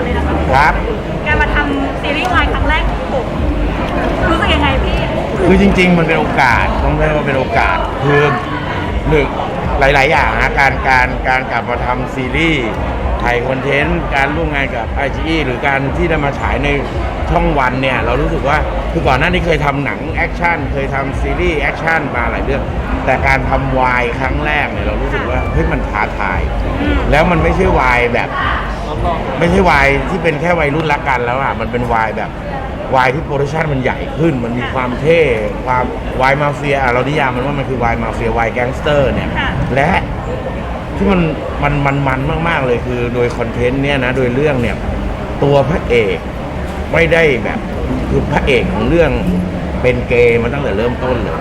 อนเลยนะคะครับการมาทำซีรีส์วายครั้งแรกของผมรู้สึกยังไงพี่คือจริง ๆ มันเป็นโอกาสต้องเรียกว่าเป็นโอกาสคือหนึ่งหลาย ๆ อย่างนะการการการกลับมาทำซีรีส์ ถ่ายคอนเทนต์การร่วมงานกับ i อ e หรือการที่ได้มาฉายในช่องวันเนี่ย เรารู้สึกว่าคือก่อนหน้านี้เคยทำหนังแอคชั่นเคยทำซีรีส์แอคชั่นมาหลายเรื่อง แต่การทำวายครั้งแรกเนี่ยเรารู้สึกว่าเฮ้ยมันท้าทาย แล้วมันไม่ใช่วายแบบ ไม่ใช่วายที่เป็นแค่วัยรุ่นรักกันแล้วอะมันเป็นวายแบบวายที่โปรดักชันมันใหญ่ขึ้น มันมีความเท่ ความวายมาเฟียอะเรานิยามมันว่ามันคือวายมาเฟียวายแก๊งสเตอร์เนี่ยค่ะและ ที่มันมันมันมันมากๆเลยคือโดยคอนเทนต์เนี่ยนะโดยเรื่องเนี่ย ตัวพระเอกไม่ได้แบบคือพระเอกของเรื่องเป็นเกย์มาตั้งแต่เริ่มต้นเลย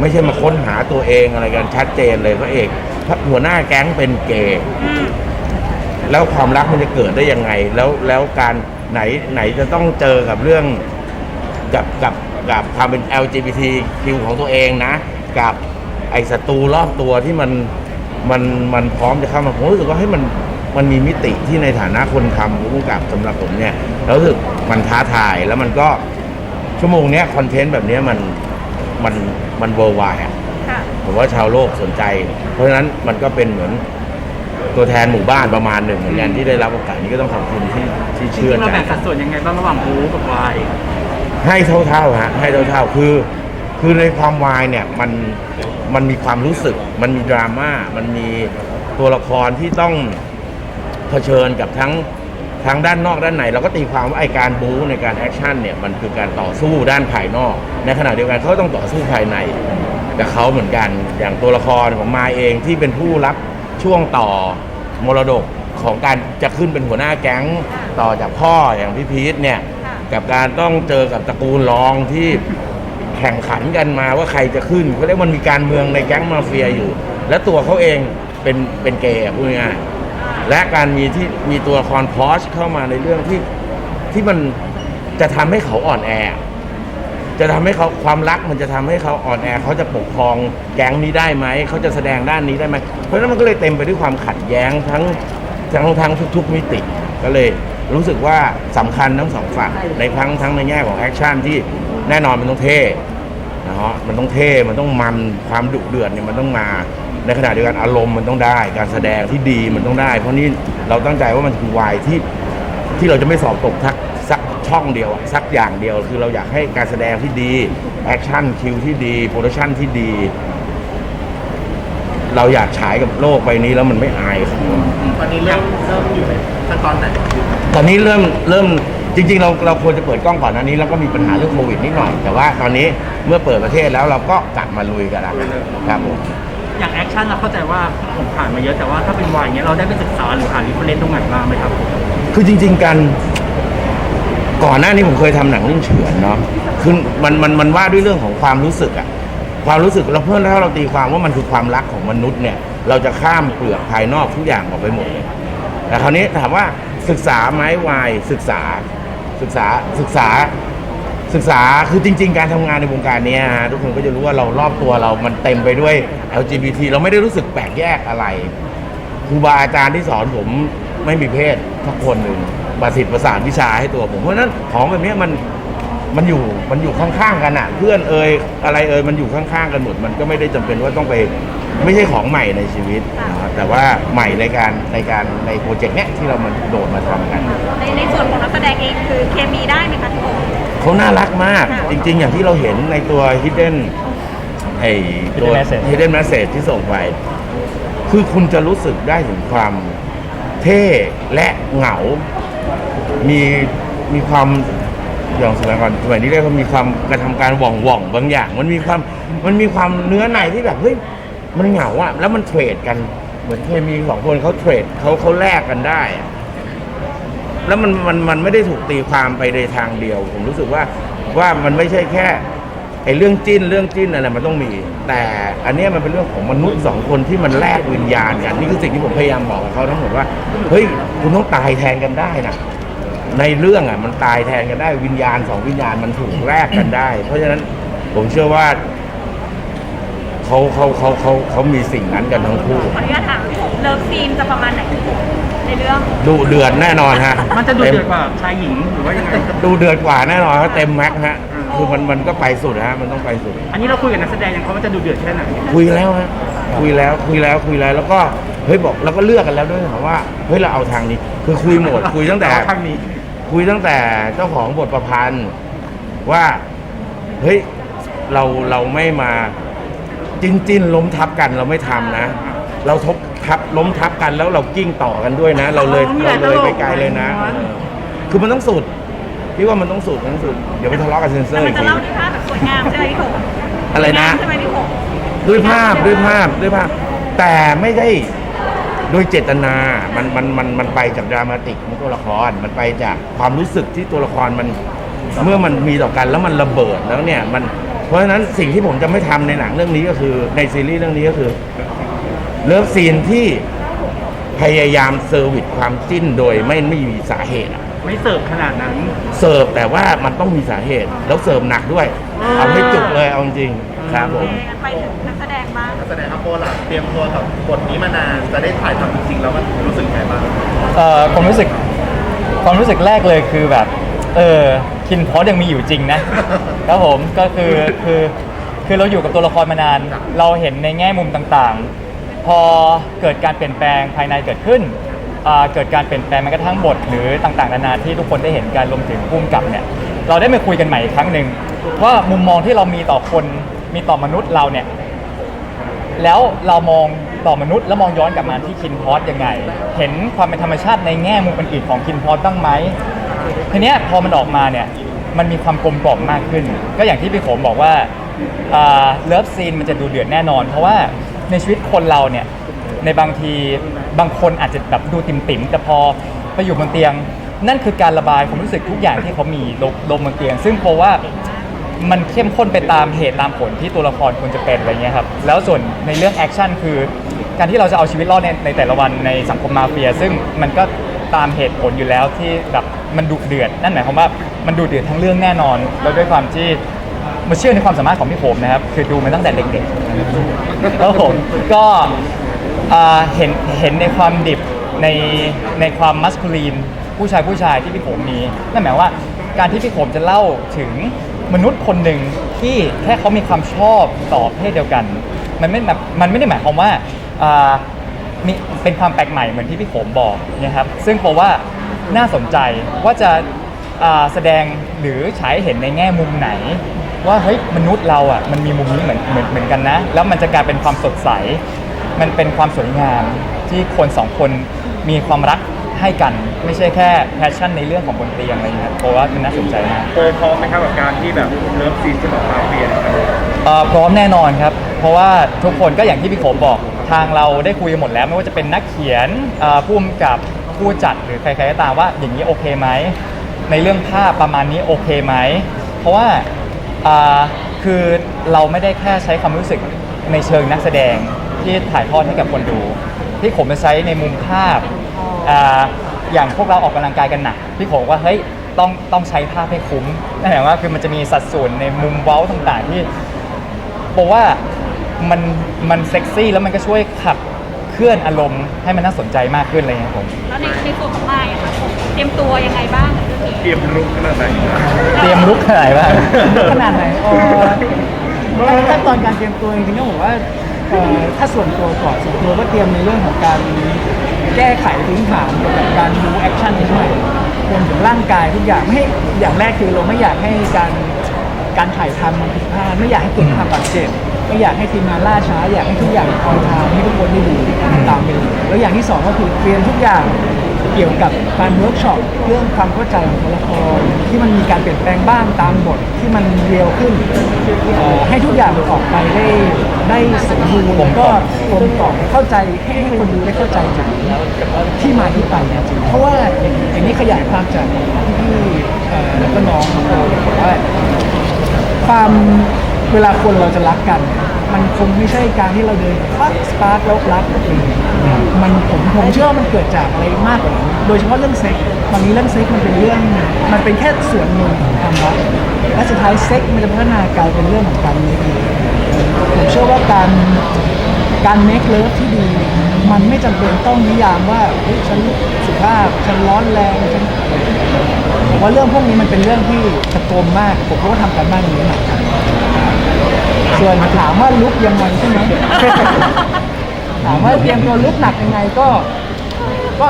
ไม่ใช่มาค้นหาตัวเองอะไรกันชัดเจนเลยพระเอกพระหัวหน้าแก๊งเป็นเกย์แล้วความรักมันจะเกิดได้ยังไง แล้วแล้วการไหนไหนจะต้องเจอกับเรื่องกับกับกับความเป็น LGBTQ ของตัวเองนะ กับไอ้ศัตรูรอบตัวที่มัน มันมันพร้อมจะเข้ามาผมรู้สึกว่าให้ยมันมันมีมิติที่ในฐานะคนทำผู้กำกับสำหรับผมเนี่ยแล้วรู้สึกมันท้าทายแล้วมันก็ชั่วโมงเนี้ยคอนเทนต์แบบเนี้ยมันมันมันเวอร์ไวอะค่ะ ผมว่าชาวโลกสนใจ เพราะฉะนั้นมันก็เป็นเหมือนตัวแทนหมู่บ้านประมาณหนึ่งเหมือนกันที่ได้รับโอกาสนี้ก็ต้องขอบคุณที่ที่จริเชื่องๆเราใจแบ่งสัดส่วนยังไงบ้างระหว่างบู๊กับวายให้เท่าๆฮะให้เท่าๆคือ คือในความวายเนี่ยมันมันมีความรู้สึก มันมีดราม่ามันมีตัวละครที่ต้องเผชิญกับทั้งทั้งด้านนอกด้านในเราก็ตีความว่าไอการบู๊ในการแอคชั่นเนี่ยมันคือการต่อสู้ด้านภายนอก ในขณะเดียวกันเขาก็ต้องต่อสู้ภายในกับเขาเหมือนกันอย่างตัวละครของมาเองที่เป็นผู้รับช่วงต่อมรดกของการจะขึ้นเป็นหัวหน้าแก๊งต่อจากพ่ออย่างพี่พีทเนี่ยกับการต้องเจอกับตระกูลรองที่ แข่งขันกันมาว่าใครจะขึ้นเขาเรียกมันมีการเมืองในแก๊งมาเฟียอยู่ และตัวเขาเองเป็นเป็นเกย์อะพูดง่ายๆและการมีที่มีตัวละครพอชเข้ามาในเรื่องที่ที่มันจะทำให้เขาอ่อนแอ จะทำให้เขาความรักมันจะทำให้เขาอ่อนแอเขาจะปกครองแก๊งนี้ได้ไหมเขาจะแสดงด้านนี้ได้ไหมเพราะฉะนั้นมันก็เลยเต็มไปด้วยความขัดแย้งทั้ง ทั้งทั้งทุก ๆ มิติ ก็เลยรู้สึกว่าสำคัญทั้งสองฝั่งในทั้งทั้งในแง่ของแอคชั่นที่แน่นอนมันต้องเท่นะฮะมันต้องเท่มันต้องมันความดุเดือดเนี่ยมันต้องมา ในขณะเดียวกันอารมณ์มันต้องได้ การแสดงที่ดีมันต้องได้ เพราะนี่เราตั้งใจว่ามันคือวายที่ที่เราจะไม่สอบตกทักสักช่องเดียวสักอย่างเดียว คือเราอยากให้การแสดงที่ดีแอคชั่นคิวที่ดีโปรดักชั่นที่ดี เราอยากฉายกับโลกใบนี้แล้วมันไม่อาย ตอนนี้เริ่มเริ่มอยู่ในขั้นตอนไหนตอนนี้เริ่มเริ่มจริง ๆ เราเราควรจะเปิดกล้องก่อนหน้านี้แล้วก็มีปัญหาเรื่องโควิดนิดหน่อย แต่ว่าตอนนี้เมื่อเปิดประเทศแล้วเราก็กลับมาลุยกันแล้วครับผมอย่างแอคชั่นเราเข้าใจว่าผมผ่านมาเยอะแต่ว่าถ้าเป็นวายอย่างเงี้ยเราได้ไปศึกษาหรือหาลิฟเฟรนตรงไหนบ้างไหมครับ คือจริง ๆกันก่อนหน้านี้ผมเคยทำหนังเรื่องเฉือนเนาะคือมันมันมันว่าด้วยเรื่องของความรู้สึกอะความรู้สึกเราเพื่อนถ้าเราตีความว่ามันคือความรักของมนุษย์เนี่ย เราจะข้ามเปลือกภายนอกทุกอย่างออกไปหมดเลยแต่คราวนี้ถามว่าศึกษาไหมวายศึกษาศึกษาศึกษาศึกษาคือจริง ๆ การทำงานในวงการนี้ฮะทุกคนก็จะรู้ว่าเรารอบตัวเรามันเต็มไปด้วย LGBT เราไม่ได้รู้สึกแปลกแยกอะไรครูบาอาจารย์ที่สอนผมไม่มีเพศทักคนหนึ่งประสิทธิ์ประสานวิชาให้ตัวผมเพราะนั้นของแบบนี้มันมันอยู่มันอยู่ข้างๆกันอะเพื่อนเอ่ยอะไรเอ่ยมันอยู่ข้างๆกันหมดมันก็ไม่ได้จำเป็นว่าต้องไป ไม่ใช่ของใหม่ในชีวิตนะครับแต่ว่าใหม่ในการในการในโปรเจกต์เนี้ยที่เรามันโดดมาทำกัน ในในส่วนของนักแสดงเองคือเคมีได้ไหมคะพี่โอเขาน่ารักมากค่ะจริง ๆ อย่างที่เราเห็นในตัว hidden ไอ้ตัว Hidden Message hidden message ที่ส่งไป คือคุณจะรู้สึกได้ถึงความเท่และเหงา มีมีความอย่างสมัยก่อนสมัยนี้เรียกว่ามีความกระทำการหว่องหว่องๆบางอย่าง มันมีความมันมีความเนื้อในที่แบบเฮ้ย มันเหงาอะแล้วมันเทรดกัน เหมือนเคมีสองคนเขาเทรดเขาเขาแลกกันได้อะแล้วมันมันมันไม่ได้ถูกตีความไปในทางเดียว ผมรู้สึกว่าว่ามันไม่ใช่แค่ไอ้เรื่องจิ้นเรื่องจิ้นอะไรมันต้องมี แต่อันเนี้ยมันเป็นเรื่องของมนุษย์สองคนที่มันแลกวิญญาณกันนี่คือสิ่งที่ผมพยายามบอกกับเขาทั้งหมดว่าเฮ้ยคุณต้องตายแทนกันได้นะในเรื่องอะมันตายแทนกันได้วิญญาณสองวิญญาณมันถูกแลกกันได้ เพราะฉะนั้นผมเชื่อว่า เขาเขาเขาเขาเขามีสิ่งนั้นกันทั้งคู่ขออนุญาตถามพี่ผมเลิฟซีนจะประมาณไหนพี่ผมในเรื่องดูเดือดแน่นอนฮะมันจะดูต็เดือดกว่าชายหญิงหรือว่ายังไง ดูเดือดกว่าแน่นอนฮะเต็มแม็กซ์ฮะคือมันมันก็ไปสุดฮะมันต้องไปสุด อันนี้เราคุยกับนักแสดงยังเขาว่าจะดูเดือดแค่ไหนคุยแล้วฮะคุยแล้วคุยแล้วคุยแล้วแล้วก็เฮ้ยบอกแล้วก็เลือกกันแล้วด้วยถามว่าเฮ้ยเราเอาทางนี้ คือคุยหมดคุยตั้งแต่ทางนี้ คุยตั้งแต่เจ้าของบทประพันธ์ว่าเฮ้ยเราเราไม่มา จิ้นจิ้นล้มทับกันเราไม่ทำนะ เราทบทับล้มทับกันแล้วเรากิ้งต่อกันด้วยนะ เราเลยอ๋อมีหเราลายเลยตลกไปไกลเลยนะหลายม้วนเออคือมันต้องสุดพี่ว่ามันต้องสุดมันต้องสุดเดี๋ยวไปทะเลาะกับเซนเซอแต่ร์มัอีนกจะที เล่าด้วยภาพแบบสวยงามใช่ไหมพี่ผมอะไรนะ ใช่ไหมพี่ผมด้วยภาพด้วยภาพด้วยภาพ แต่ไม่ได้โดยเจตนา มันมันมันมันไปจากดรามาติกของตัวละคร มันไปจากความรู้สึกที่ตัวละครมัน เมื่อมันมีต่อกันแล้วมันระเบิดแล้วเนี่ยมันเพราะฉะนั้นสิ่งที่ผมจะไม่ทำในหนังเรื่องนี้ก็คือในซีรีส์เรื่องนี้ก็คือเลิฟซีนที่พยายามเซอร์วิสความจิ้นโดยไม่ไม่มีสาเหตุอะไม่เสิร์ฟขนาดนั้น เสิร์ฟแต่ว่ามันต้องมีสาเหตุ แล้วเสิร์ฟหนักด้วยอ่าเอาให้จุกเลยเอาจริงๆครับผมงั้นไปถึงนักแสดงบ้างนักแสดงครับโปรล่ะเตรียมตัวกับบทนี้มานานจะได้ถ่ายทำจริงๆแล้วมันรู้สึกไงบ้างเอ่อความรู้สึกความรู้สึกแรกเลยคือแบบ เออ คินพอสยังมีอยู่จริงนะครับผมก็คือคือคือเราอยู่กับตัวละครมานาน เราเห็นในแง่มุมต่างๆ พอเกิดการเปลี่ยนแปลงภายในเกิดขึ้นอ่าเกิดการเปลี่ยนแปลงแม้กระทั่งบทหรือต่างๆนานาที่ทุกคนได้เห็นการรวมถึงพุ่มกับเนี่ยเราได้มาคุยกันใหม่อีกครั้งหนึ่งว่ามุมมองที่เรามีต่อคนมีต่อมนุษย์เราเนี่ยแล้วเรามองต่อมนุษย์แล้วมองย้อนกลับมาที่คินพอสยังไง เห็นความเป็นธรรมชาติในแง่มุมอื่นๆของคินพอสบ้างไหม ทีเนี้ยพอมันออกมาเนี่ยมันมีความกลมกล่อมมากขึ้น ก็อย่างที่พี่โขมบอกว่าเลิฟซีนมันจะดูเดือดแน่นอน เพราะว่าในชีวิตคนเราเนี่ยในบางทีบางคนอาจจะแบบดูติ่มๆแต่พอไปอยู่บนเตียง นั่นคือการระบายความรู้สึกทุกอย่างที่เขามีลงลงบนเตียง ซึ่งเพราะว่ามันเข้มข้นไปตามเหตุตามผลที่ตัวละครควรจะเป็นอะไรเงี้ยครับแล้วส่วนในเรื่องแอคชั่นคือการที่เราจะเอาชีวิตรอดในในแต่ละวันในสังคมมาเฟีย ซึ่งมันก็ตามเหตุผลอยู่แล้วที่แบบ มันดุเดือดนั่นหมายความว่ามันดุเดือดทั้งเรื่องแน่นอน แล้วด้วยความที่มาเชื่อในความสามารถของพี่โขมนะครับ คือดูมาตั้งแต่เด็กๆแล้วผมก็อ่าเห็นเห็นในความดิบในในความมัสคูลีน ผู้ชายผู้ชายที่พี่โขมมีนั่นหมายว่าการที่พี่โขมจะเล่าถึงมนุษย์คนหนึ่งที่แค่เขามีความชอบต่อเพศเดียวกัน มันไม่แบบมันไม่ได้หมายความว่าอ่ามีเป็นความแปลกใหม่เหมือนที่พี่โขมบอกนะครับซึ่งเพราะว่า น่าสนใจว่าจะอ่าแสดงหรือฉายให้เห็นในแง่มุมไหน ว่าเฮ้ยมนุษย์เราอะมันมีมุมนี้เหมือนเหมือนเหมือนกันนะ แล้วมันจะกลายเป็นความสดใส มันเป็นความสวยงามที่คนสองคนมีความรักให้กันไม่ใช่แค่แพชชั่นในเรื่องของบนเตียงอะไรอย่างเงี้ยเพราะว่ามันน่าสนใจมากโปรพร้อมไหมครับกับการที่แบบเลิฟซีนฉบับมาเฟียนะครับเอ่อพร้อมแน่นอนครับ เพราะว่าทุกคนก็อย่างที่พี่โขมบอกทางเราได้คุยกันหมดแล้ว ไม่ว่าจะเป็นนักเขียนเอ่อผู้กำกับ ผู้จัดหรือใครๆก็ตามว่าอย่างนี้โอเคไหมในเรื่องภาพประมาณนี้โอเคไหมเพราะว่าอ่าคือเราไม่ได้แค่ใช้ความรู้สึกในเชิงนักแสดงที่ถ่ายทอดให้กับคนดู ที่ผมจะใช้ในมุมภาพอ่าอย่างพวกเราออกกำลังกายกันหนักพี่ผมว่าเฮ้ยต้องต้องใช้ภาพให้คุ้มนั่นหมายความว่าคือมันจะมีสัดส่วนในมุมเว้าต่างๆที่บอกว่ามันมันเซ็กซี่แล้วมันก็ช่วยขับ เคลื่อนอารมณ์ให้มันน่าสนใจมากขึ้นอะไรอย่างเงี้ยครับผมแล้วในในส่วนของไม้อะค่ะผมเตรียมตัวยังไงบ้างกับเรื่องนี้ เตรียมรุกขนาดไหนเตรียมลุกขนาดไหนบ้าง ขนาดไหนเออขั้นตอนการเตรียมตัวจริงๆก็ผมว่าเอ่อถ้าส่วนตัวก่อนส่วนตัวก็เตรียมในเรื่องของการแก้ไขพื้นฐานเกี่ยวกับการดูแอคชั่นนิดหน่อยรวมถึงร่างกายทุกอย่างไม่ให้อย่างแรกคือเราไม่อยากให้การการถ่ายทำมันผิดพลาดไม่อยากให้เกิดความบาดเจ็บไม่อยากให้ทีมงานล่าช้า อยากให้ทุกอย่างออนทางให้ทุกคนได้ดู อย่างที่สองก็คือเรียมทุกอย่างเกี่ยวกับการเวิร์กช็อปเรื่องความเข้าใจของตัวละครที่มันมีการเปลี่ยนแปลงบ้างตามบทที่มันเรียวขึ้นเอ่อให้ทุกอย่างมันออกไปได้ได้สมบูรณ์แล้วก็กลมกล่อมเข้าใจให้ให้คนดูได้เข้าใจถึงที่มาที่ไปจริงๆเพราะว่าอย่างนี้ขยายความจากที่เอ่อแล้วก็น้องเขาบอกว่า ความเวลาคนเราจะรักกัน มันคงไม่ใช่การที่เราเดินปักสปาร์กแล้วรักกันเอง มันผมผมเชื่อว่ามันเกิดจากอะไรมากกว่านั้นโดยเฉพาะเรื่องเซ็กส์ตอนนี้เรื่องเซ็กส์มันเป็นเรื่องมันเป็นแค่ส่วนหนึ่งของความรักและสุดท้ายเซ็กส์มันจะพัฒนากลายเป็นเรื่องของการมีผมเชื่อว่าการการเมคเลิฟที่ดีมันไม่จำเป็นต้องนิยามว่าเฮ้ยฉันสุภาพฉันร้อนแรงฉันผมว่าเรื่องพวกนี้มันเป็นเรื่องที่ตะโกนมากผมก็ทำการบ้านตรงนี้หนักครับส่วนถามว่าลุกยังไงใช่ไหม ถามว่าเตรียมตัวลุกหนักยังไงก็ ก็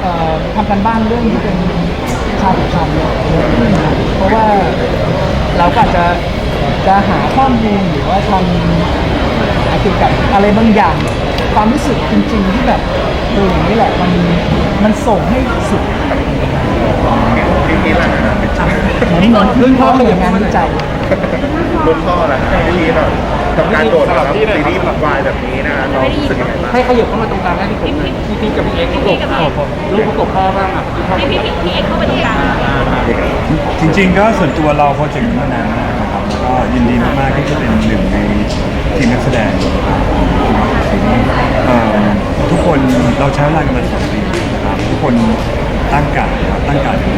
เอ่อทำกันบ้านเรื่องที่เป็นชาติชามเยอะเพราะว่าเราก็อาจจะจะหาข้อมูลหรือว่าทำเกี่ยวกับอะไรบางอย่าง ความรู้สึกจริงๆที่แบบเอออย่างนี้แหละมันมันส่งให้สุดพี่พีชล่ะครับเหมือนเหมือนรุ่นพ่อเหมือนงานวิจัยรุ่นพ่อล่ะครับพี่พีชเนาะกับการโดดรับซีรีส์วายแบบนี้นะเรารู้สึกยังไงบ้างให้ขยับเข้ามาตรงกลางได้ที่ผมเลยพี่พีชกับพี่เอ็กซ์ประกบอะลูกประกบพ่อบ้างอะพี่พ่อพี่พี่พี่เอ็กซ์เข้าไปตรงกลางจริง ๆ ก็ส่วนตัวเราโปรเจกต์นี้มานานมากนะครับแล้วก็ยินดีมากๆที่จะเป็นหนึ่งในทีมนักแสดงนะค รับเอ่อทุกคนเราใช้เวลากันมาสองปีนะครับทุกคนตั้งการนะครับตั้งการเป็น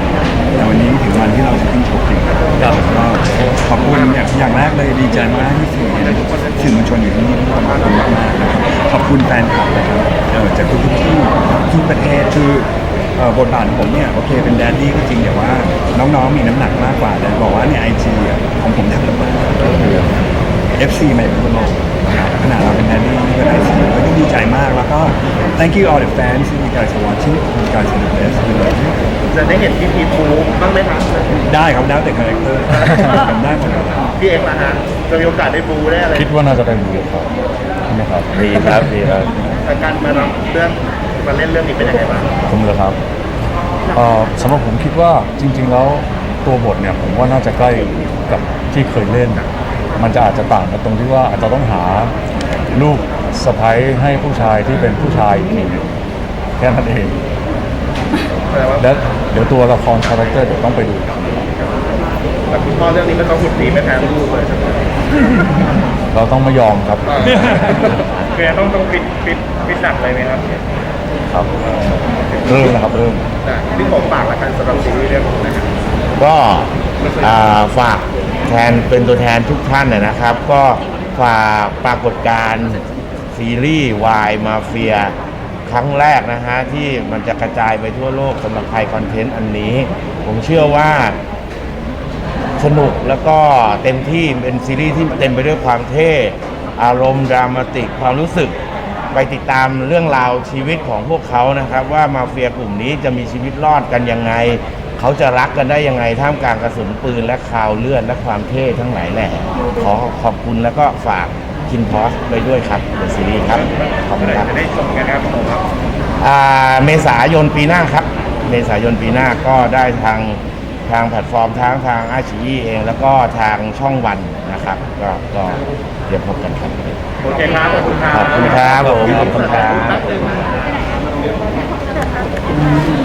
แต่วันนี้ถึงวันที่เราจะขึ้นชว์จริงครับก็ขอบคุณอย่างอย่างแรกเลยดีใจมากที่สื่อสื่อมวลชนอยู่ที่นี่ทุกคนขอบคุณมากๆนะครับขอบคุณแฟนคลับนะครับเอ่อจากทุกๆที่ทุกประเทศคือ เอ่อบทบาทของผมเนี่ยโอเคเป็นแดดดี้ก็จริงแต่ว่าน้องๆมีน้ำหนักมากกว่าแต่บอกว่าในไอจีของผมทบจะไม่ก็คือ FC มาจากทั่วโลกนะครับขนาดเราเป็นแดดดี้นี่ก็ไอซีก็ยิ่งดีใจมากแล้วก็ thank you all the fans you guys are watching you guys are the best we love you จะได้เห็นพี่พีชบูบ้างไหมครับได้ครับแล้วแต่คาแรคเตอร์ทำได้หมดครับพี่เอกล่ะฮะจะมีโอกาสได้บูได้อะไรคิดว่าน่าจะได้ดูครับใช่ไหมครับดีครับดีครับแต่การมารับเรื่องมาเล่นเรื่องนี้เป็นยังไงบ้างผมเลยครับเอ่อสำหรับผมคิดว่าจริง ๆ แล้วตัวบทเนี่ยผมว่าน่าจะใกล้กับที่เคยเล่น มันจะอาจจะต่างกันตรงที่ว่าอาจจะต้องหาลูกสะพ้ยให้ผู้ชายที่เป็นผู้ชายอีกทีหนึ่งแค่นั้นเองแต่ว่าและเดี๋ยวตัวละครคาแรคเตอร์เดี๋ยวต้องไปดูแต่คุณพ่อเรื่องนี้ก็ต้องหุ่นดีไม่แพ้ลูกเลยใช่ไหมเราต้องไม่ยอมครับคือต้องต้องฟิตฟิตฟิตหนักเลยไหมครับครับเริ่มนะครับเริ่มแต่ที่ผมฝากละกันสำหรับซีรีส์เรื่องนี้นะครับก็อ่าฝาก แทนเป็นตัวแทนทุกท่านนะนะครับ ก็ฝากปรากฏการณ์ซีรีส์วายมาเฟียครั้งแรกนะฮะ ที่มันจะกระจายไปทั่วโลกสำหรับไทยคอนเทนต์อันนี้ ผมเชื่อว่าสนุกแล้วก็เต็มที่เป็นซีรีส์ที่เต็มไปด้วยความเท่อารมณ์ดรามาติกความรู้สึกไปติดตามเรื่องราวชีวิตของพวกเขานะครับ ว่ามาเฟียกลุ่มนี้จะมีชีวิตรอดกันยังไง เขาจะรักกันได้ยังไงท่ามกลางกระสุนปืนและคราวเลือดและความเท่ทั้งหลายแหล่ขอขอบคุณแล้วก็ฝากคินพอสไปด้วยครับเดอะซีรีส์ครับขอบคุณครับจะได้ชมกันนะครับผมครับอ่าเมษายนปีหน้าครับ เมษายนปีหน้าก็ได้ทางทางแพลตฟอร์มทั้งทางอาชีเอง แล้วก็ทางช่องวันนะครับ ก็ก็เดี๋ยวพบกันครับโอเคครับขอบคุณครับขอบคุณครับผมขอบคุณครับแป๊บนึง